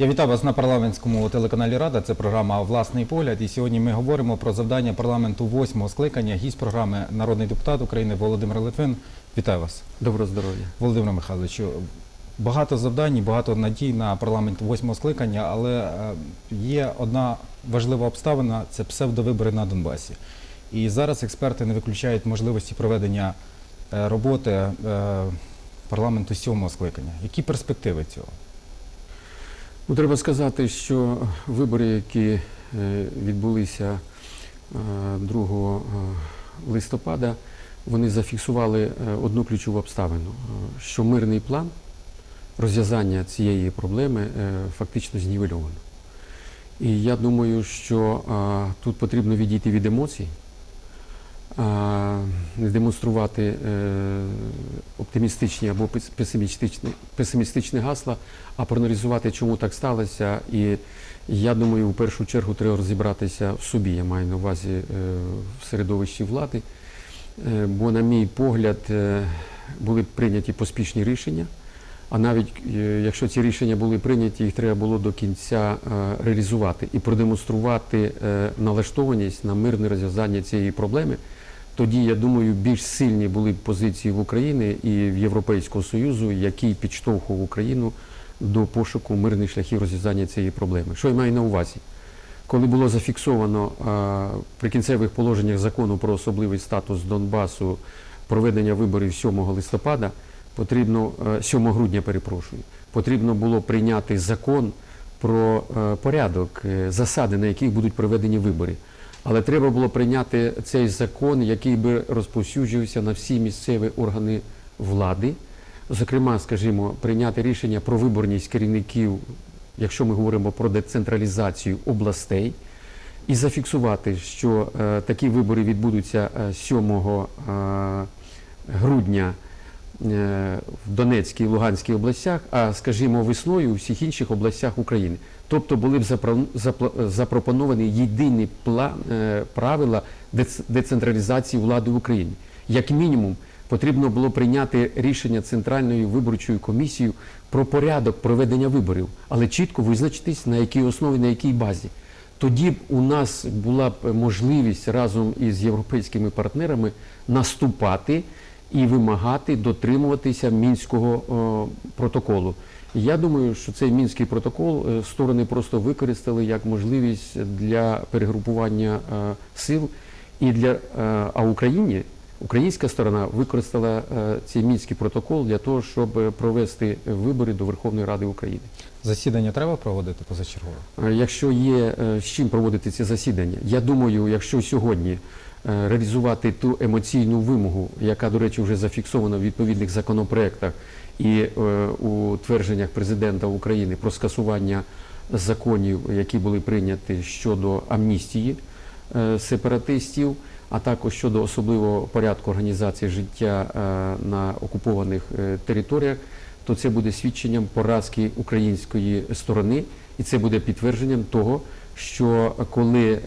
Я вітаю вас на парламентському телеканалі Рада. Це програма Власний погляд. І сьогодні ми говоримо про завдання парламенту восьмого скликання. Гість програми народний депутат України Володимир Литвин. Вітаю вас, Доброго здоров'я. Володимир Михайловичу. Багато завдань, і багато надій на парламент восьмого скликання, але е, є одна важлива обставина це псевдовибори на Донбасі. І зараз експерти не виключають можливості проведення е, роботи е, парламенту сьомого скликання. Які перспективи цього? Ну, треба сказати, що вибори, які е, відбулися е, 2 е, листопада, вони зафіксували е, одну ключову обставину, е, що мирний план розв'язання цієї проблеми е, фактично знівельовано. І я думаю, що е, тут потрібно відійти від емоцій, е, демонструвати е, оптимістичні або пес- песимістичні, песимістичні гасла, а проаналізувати, чому так сталося. І я думаю, в першу чергу треба розібратися в собі. Я маю на увазі е, в середовищі влади. Е, Бо, на мій погляд, були прийняті поспішні рішення. А навіть якщо ці рішення були прийняті, їх треба було до кінця реалізувати і продемонструвати налаштованість на мирне розв'язання цієї проблеми. Тоді, я думаю, більш сильні були б позиції в Україні і в Європейського Союзу, який підштовхував Україну до пошуку мирних шляхів розв'язання цієї проблеми. Що я маю на увазі? Коли було зафіксовано е, в прикінцевих положеннях закону про особливий статус Донбасу проведення виборів 7 листопада, потрібно е, 7 грудня, перепрошую, потрібно було прийняти закон про е, порядок, е, засади, на яких будуть проведені вибори. Але треба було прийняти цей закон, який би розповсюджувався на всі місцеві органи влади. Зокрема, скажімо, прийняти рішення про виборність керівників, якщо ми говоримо про децентралізацію областей, і зафіксувати, що е, такі вибори відбудуться е, 7 е, грудня е, в Донецькій і Луганській областях, а скажімо, весною у всіх інших областях України. Тобто були б запро- запро- запропоновані єдині е, правила децентралізації влади в Україні. Як мінімум, потрібно було прийняти рішення Центральною виборчою комісією про порядок проведення виборів, але чітко визначитись на якій основі, на якій базі. Тоді б у нас була б можливість разом із європейськими партнерами наступати і вимагати дотримуватися мінського протоколу. Я думаю, що цей мінський протокол е, сторони просто використали як можливість для перегрупування е, сил і для е, а Україні. Українська сторона використала цей мінський протокол для того, щоб провести вибори до Верховної Ради України. Засідання треба проводити позачергово? Якщо є з чим проводити ці засідання, я думаю, якщо сьогодні реалізувати ту емоційну вимогу, яка, до речі, вже зафіксована в відповідних законопроектах і е, у твердженнях президента України про скасування законів, які були прийняті щодо амністії е, сепаратистів, а також щодо особливого порядку організації життя е, на окупованих територіях, то це буде свідченням поразки української сторони, і це буде підтвердженням того, що коли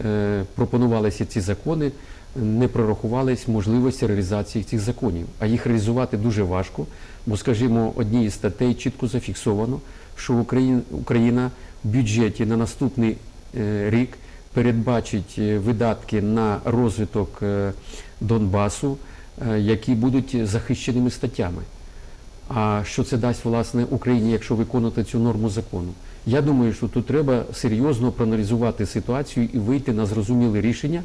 пропонувалися ці закони, не прорахувались можливості реалізації цих законів. А їх реалізувати дуже важко, бо, скажімо, одній із статей чітко зафіксовано, що Україна, Україна в бюджеті на наступний е, рік передбачить е, видатки на розвиток е, Донбасу, які будуть захищеними статтями. А що це дасть власне Україні, якщо виконувати цю норму закону? Я думаю, що тут треба серйозно проаналізувати ситуацію і вийти на зрозуміле рішення,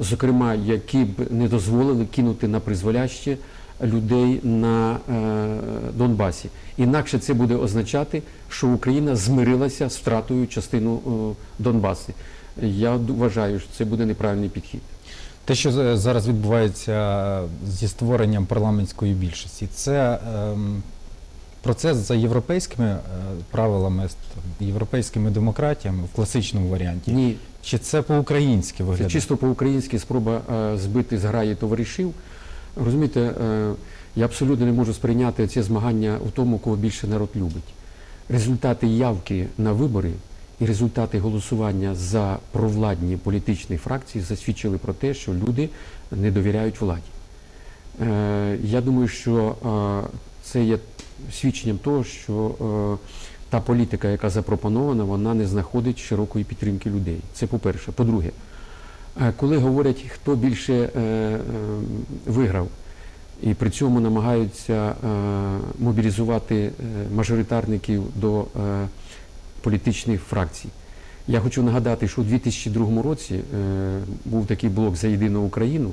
зокрема, які б не дозволили кинути на призволяще людей на е, Донбасі. Інакше це буде означати, що Україна змирилася з втратою частину е, Донбасу. Я вважаю, що це буде неправильний підхід. Те, що за- зараз відбувається зі створенням парламентської більшості, це ем, процес за європейськими е, правилами, європейськими демократіями в класичному варіанті. Ні, Чи це по-українськи Це чисто по-українськи спроба е, збити з граї товаришів. Розумієте, е, я абсолютно не можу сприйняти ці змагання у тому, кого більше народ любить. Результати явки на вибори і результати голосування за провладні політичні фракції засвідчили про те, що люди не довіряють владі. Е, Я думаю, що е, це є свідченням того, що та політика, яка запропонована, вона не знаходить широкої підтримки людей. Це по-перше. По-друге, коли говорять, хто більше е, е, виграв, і при цьому намагаються е, мобілізувати е, мажоритарників до е, політичних фракцій. Я хочу нагадати, що у 2002 році е, був такий блок за єдину Україну.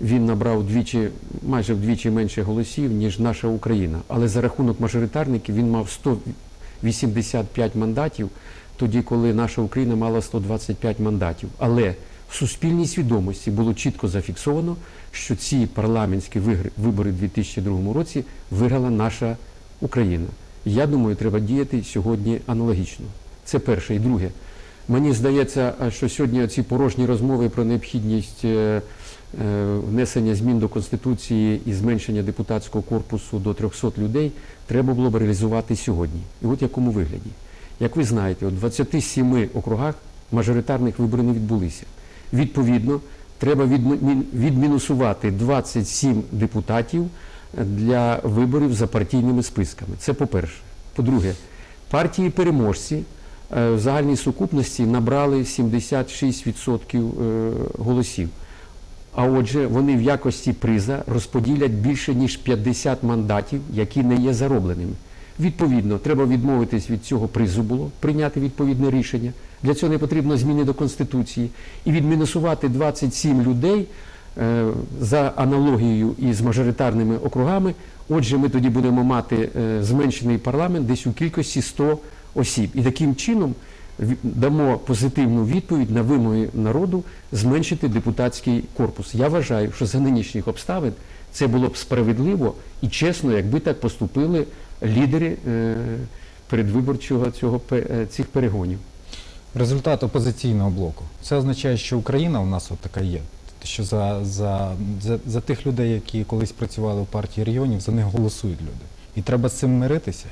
Він набрав двічі, майже вдвічі менше голосів, ніж наша Україна. Але за рахунок мажоритарників він мав 185 мандатів, тоді, коли наша Україна мала 125 мандатів. Але суспільній свідомості було чітко зафіксовано, що ці парламентські вибори в 2002 році виграла наша Україна. Я думаю, треба діяти сьогодні аналогічно. Це перше. І друге, мені здається, що сьогодні ці порожні розмови про необхідність е, е, внесення змін до Конституції і зменшення депутатського корпусу до 300 людей треба було б реалізувати сьогодні. І от в якому вигляді. Як ви знаєте, у 27 округах мажоритарних виборів не відбулися. Відповідно, треба відмінусувати 27 депутатів для виборів за партійними списками. Це по-перше. По-друге, партії переможці е, в загальній сукупності набрали 76% е, голосів. А отже, вони в якості приза розподілять більше ніж 50 мандатів, які не є заробленими. Відповідно, треба відмовитись від цього призу було, прийняти відповідне рішення. Для цього не потрібно зміни до Конституції і відмінусувати 27 людей е, за аналогією із мажоритарними округами. Отже, ми тоді будемо мати е, зменшений парламент десь у кількості 100 осіб. І таким чином дамо позитивну відповідь на вимоги народу зменшити депутатський корпус. Я вважаю, що за нинішніх обставин це було б справедливо і чесно, якби так поступили лідери е, передвиборчого цього е, цих перегонів. Результат опозиційного блоку. Це означає, що Україна у нас от така є. Що за, за, за, за тих людей, які колись працювали в партії регіонів, за них голосують люди. І треба з цим миритися.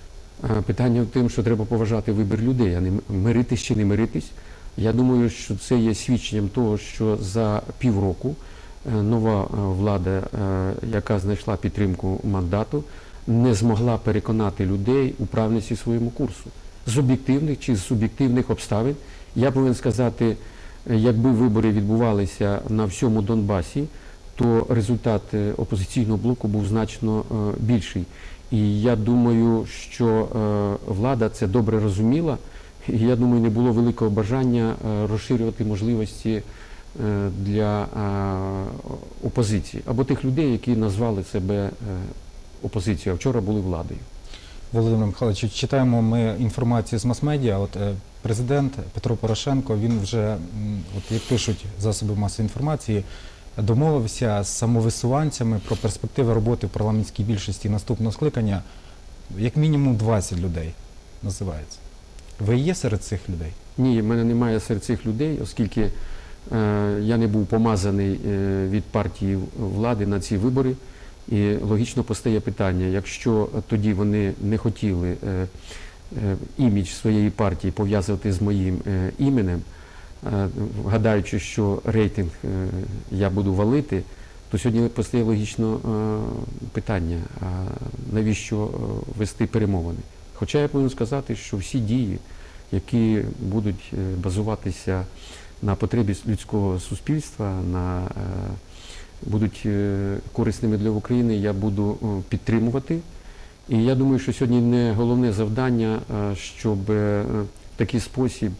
Питання в тим, що треба поважати вибір людей, а не миритись чи не миритись. Я думаю, що це є свідченням того, що за півроку е, нова влада, яка знайшла підтримку мандату, не змогла переконати людей у правильності своєму курсу. З об'єктивних чи з суб'єктивних обставин. Я повинен сказати, е, якби вибори відбувалися на всьому Донбасі, то результат е, опозиційного блоку був значно е, більший. І я думаю, що влада це добре розуміла. І я думаю, не було великого бажання розширювати можливості для опозиції або тих людей, які назвали себе опозицією, а вчора були владою. Володимир Михайлович, читаємо ми інформацію з мас-медіа. От е, президент Петро Порошенко, він вже, от як пишуть засоби масової інформації, домовився з самовисуванцями про перспективи роботи в парламентській більшості наступного скликання. Як мінімум 20 людей називається. Ви є серед цих людей? Ні, в мене немає серед цих людей, оскільки е, я не був помазаний е, від партії влади на ці вибори. І логічно постає питання, якщо тоді вони не хотіли е, е, імідж своєї партії пов'язувати з моїм е, іменем, гадаючи, що рейтинг я буду валити, то сьогодні постає логічно питання, а навіщо вести перемовини. Хоча я повинен сказати, що всі дії, які будуть базуватися на потребі людського суспільства, на, будуть е, корисними для України, я буду е, підтримувати. І я думаю, що сьогодні не головне завдання, е, щоб в такий спосіб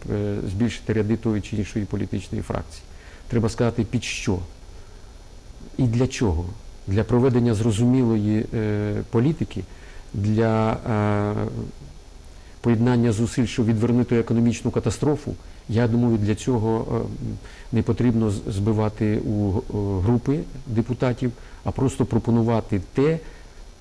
збільшити ряди тої чи іншої політичної фракції. Треба сказати, під що і для чого? Для проведення зрозумілої політики, для поєднання зусиль, щоб відвернути економічну катастрофу. Я думаю, для цього е, не потрібно збивати у е, групи депутатів, а просто пропонувати те,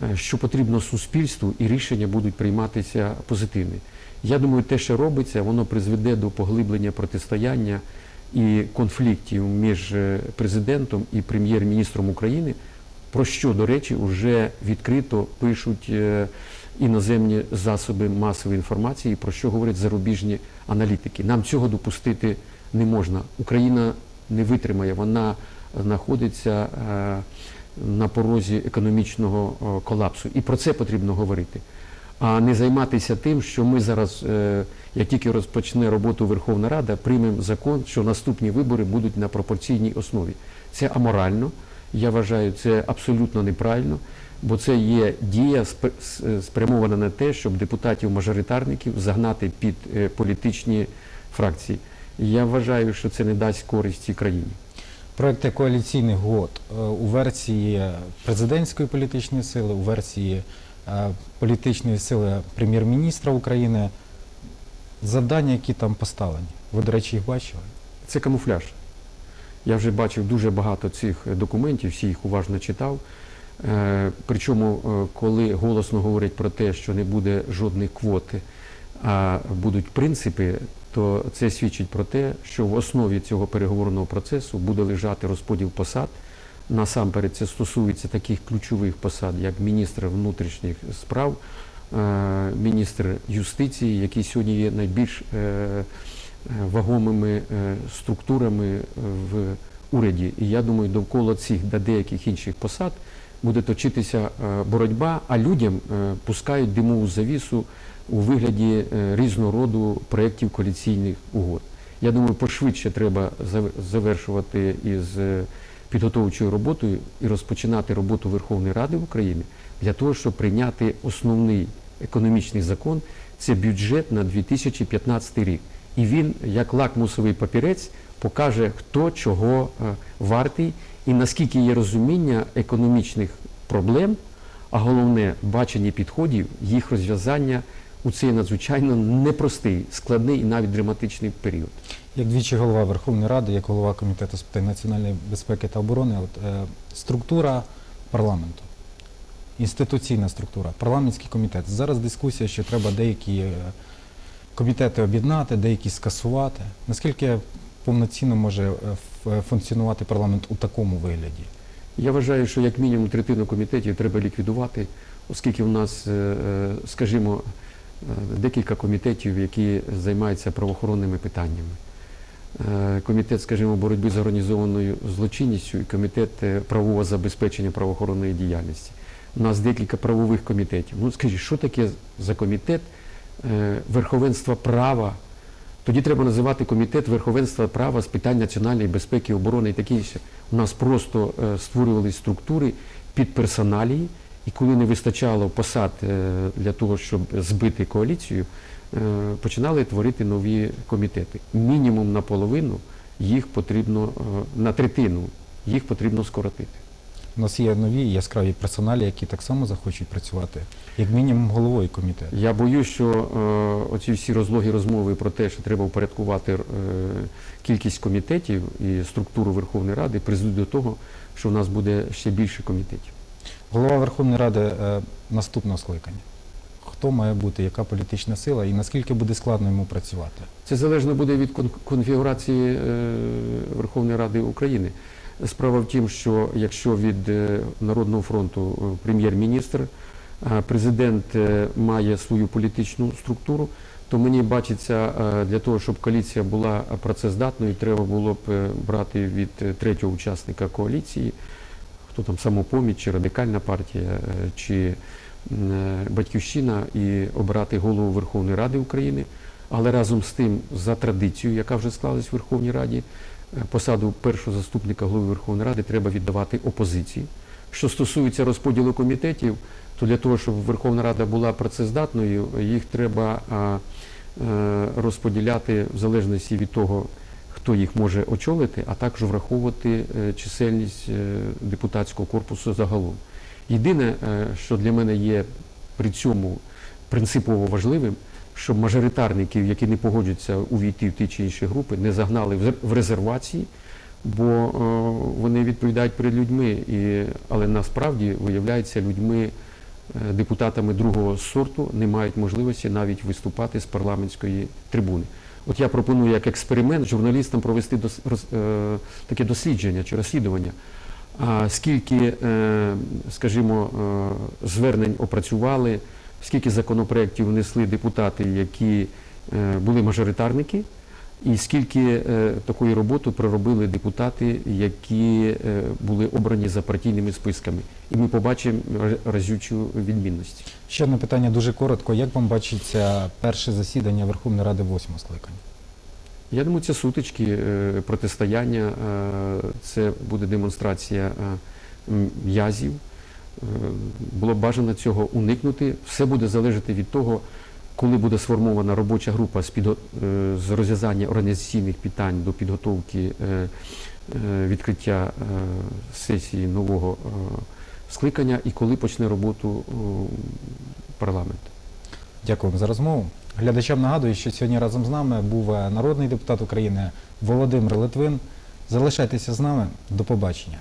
е, що потрібно суспільству, і рішення будуть прийматися позитивні. Я думаю, те, що робиться, воно призведе до поглиблення протистояння і конфліктів між президентом і прем'єр-міністром України, про що, до речі, вже відкрито пишуть іноземні засоби масової інформації, про що говорять зарубіжні аналітики. Нам цього допустити не можна. Україна не витримає, вона знаходиться е, на порозі економічного е, колапсу. І про це потрібно говорити. а не займатися тим, що ми зараз, е, як тільки розпочне роботу Верховна Рада, приймемо закон, що наступні вибори будуть на пропорційній основі. Це аморально. Я вважаю, це абсолютно неправильно, бо це є дія спрямована на те, щоб депутатів-мажоритарників загнати під е, політичні фракції. Я вважаю, що це не дасть користі країні. Проекти коаліційних год е, у версії президентської політичної сили, у версії е, політичної сили прем'єр-міністра України. Завдання, які там поставлені. Ви, до речі, їх бачили? Це камуфляж. Я вже бачив дуже багато цих документів, всі їх уважно читав. Е, Причому, е, коли голосно говорять про те, що не буде жодних квот, а будуть принципи, то це свідчить про те, що в основі цього переговорного процесу буде лежати розподіл посад. Насамперед, це стосується таких ключових посад, як міністр внутрішніх справ, е, міністр юстиції, які сьогодні є найбільш вагомими структурами в уряді. І я думаю, довкола цих та деяких інших посад буде точитися е, боротьба, а людям е, пускають димову завісу у вигляді е, різного роду проєктів коаліційних угод. Я думаю, пошвидше треба завершувати із підготовчою роботою і розпочинати роботу Верховної Ради України для того, щоб прийняти основний економічний закон це бюджет на 2015 рік. І він, як лакмусовий папірець, покаже, хто чого е, вартий і наскільки є розуміння економічних проблем, а головне бачення підходів, їх розв'язання у цей надзвичайно непростий, складний і навіть драматичний період. Як двічі голова Верховної Ради, як голова Комітету з питань національної безпеки та оборони, от, е, структура парламенту, інституційна структура, парламентський комітет. Зараз дискусія, що треба деякі е, комітети об'єднати, деякі скасувати. Наскільки повноцінно може е, функціонувати парламент у такому вигляді? Я вважаю, що як мінімум третину комітетів треба ліквідувати, оскільки в нас, е, е, скажімо, е, декілька комітетів, які займаються правоохоронними питаннями. Е, Комітет, скажімо, боротьби з організованою злочинністю і комітет е, правового забезпечення правоохоронної діяльності. У нас декілька правових комітетів. Ну скажіть, що таке за комітет е, верховенства права? Тоді треба називати комітет верховенства права з питань національної безпеки, оборони і таке інше. У нас просто е, створювалися структури під персоналії, і коли не вистачало посад е, для того, щоб збити коаліцію, е, починали творити нові комітети. Мінімум наполовину їх потрібно на третину їх потрібно скоротити. У нас є нові яскраві персоналі, які так само захочуть працювати, як мінімум головою комітету. Я боюсь, що е, оці всі розлогі розмови про те, що треба упорядкувати е, кількість комітетів і структуру Верховної Ради, призведуть до того, що в нас буде ще більше комітетів. Голова Верховної Ради е, наступного скликання. Хто має бути, яка політична сила і наскільки буде складно йому працювати? Це залежно буде від кон- конфігурації е, Верховної Ради України. Справа в тім, що якщо від е, Народного фронту е, прем'єр-міністр, президент е, має свою політичну структуру, то мені бачиться, для того, щоб коаліція була працездатною, треба було б брати від третього учасника коаліції, хто там самопоміч, чи радикальна партія, чи батьківщина, і обрати голову Верховної Ради України. Але разом з тим, за традицією, яка вже склалась в Верховній Раді, посаду першого заступника голови Верховної Ради треба віддавати опозиції. Що стосується розподілу комітетів, то для того, щоб Верховна Рада була працездатною, їх треба е, розподіляти в залежності від того, хто їх може очолити, а також враховувати е, чисельність е, депутатського корпусу загалом. Єдине, що для мене є при цьому принципово важливим, щоб мажоритарників, які не погоджуються увійти в ті чи інші групи, не загнали в- в резервації, бо е, вони відповідають перед людьми, і, але насправді виявляється людьми, е, депутатами другого сорту, не мають можливості навіть виступати з парламентської трибуни. От я пропоную як експеримент журналістам провести дос, роз, е, таке дослідження чи розслідування. А скільки, е, скажімо, е, звернень опрацювали, скільки законопроєктів внесли депутати, які е, були мажоритарники, і скільки е, такої роботи проробили депутати, які е, були обрані за партійними списками. І ми побачимо разючу відмінність. Ще одне питання дуже коротко. Як вам бачиться перше засідання Верховної Ради восьмого скликання? Я думаю, це сутички, протистояння, це буде демонстрація м'язів. Е, Було б бажано цього уникнути. Все буде залежати від того, коли буде сформована робоча група з, підго- е, з розв'язання організаційних питань до підготовки е, відкриття сесії нового скликання і коли почне роботу парламент. Дякуємо за розмову. Глядачам нагадую, що сьогодні разом з нами був народний депутат України Володимир Литвин. Залишайтеся з нами. До побачення.